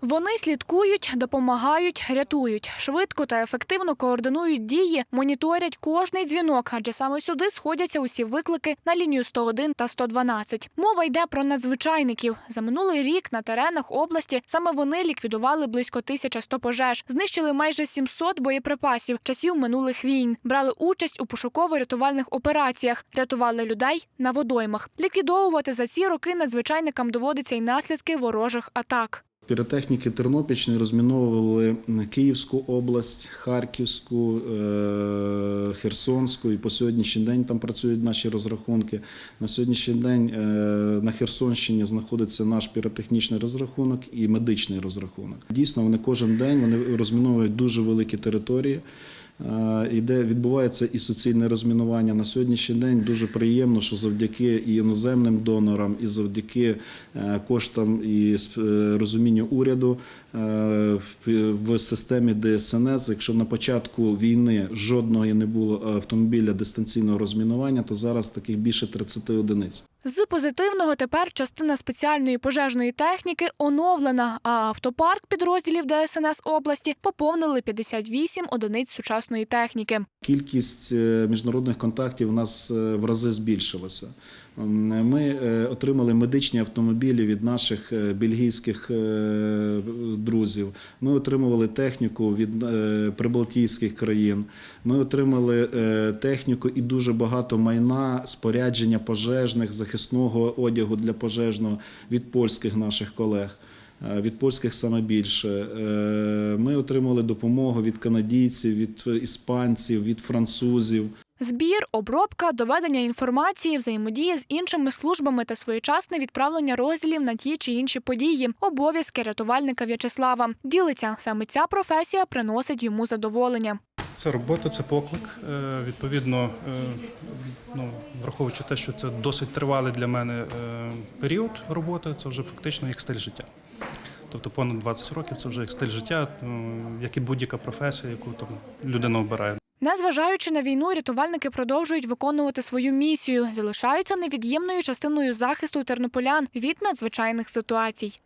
Вони слідкують, допомагають, рятують, швидко та ефективно координують дії, моніторять кожний дзвінок, адже саме сюди сходяться усі виклики на лінію 101 та 112. Мова йде про надзвичайників. За минулий рік на теренах області саме вони ліквідували близько 1100 пожеж, знищили майже 700 боєприпасів часів минулих війн, брали участь у пошуково-рятувальних операціях, рятували людей на водоймах. Ліквідовувати за ці роки надзвичайникам доводиться й наслідки ворожих атак. Піротехніки Тернопільщини розміновували Київську область, Харківську, е, Херсонську і по сьогоднішній день там працюють наші розрахунки. На сьогоднішній день е, на Херсонщині знаходиться наш піротехнічний розрахунок і медичний розрахунок. Дійсно, вони кожен день вони розміновують дуже великі території. Е, І де відбувається і суцільне розмінування на сьогоднішній день. Дуже приємно, що завдяки і іноземним донорам, і завдяки е, коштам і е, розумінню уряду в системі ДСНС, якщо на початку війни жодного не було автомобіля дистанційного розмінування, то зараз таких більше 30 одиниць. З позитивного тепер частина спеціальної пожежної техніки оновлена, а автопарк підрозділів ДСНС області поповнили 58 одиниць сучасної техніки. Кількість е, міжнародних контактів у нас е, в рази збільшилася. М, Ми е, отримали медичні автомобілі від наших е, бельгійських е, друзів. Ми отримували техніку від прибалтійських країн. Ми отримали техніку і дуже багато майна, спорядження пожежних, захисного одягу для пожежного від польських наших колег. Від польських саме більше. Ми отримали допомогу від канадійців, від іспанців, від французів. Збір, обробка, доведення інформації, взаємодія з іншими службами та своєчасне відправлення розділів на ті чи інші події, обов'язки рятувальника В'ячеслава. Ділиться саме ця професія приносить йому задоволення. Це робота, це поклик. Е, Відповідно, е, ну, враховуючи те, що це досить тривалий для мене е, період роботи, це вже фактично як стиль життя. Тобто понад 20 років це вже як стиль життя, е, як і будь-яка професія, яку там людина обирає. Незважаючи на війну, рятувальники продовжують виконувати свою місію, залишаються невід'ємною частиною захисту тернополян від надзвичайних ситуацій.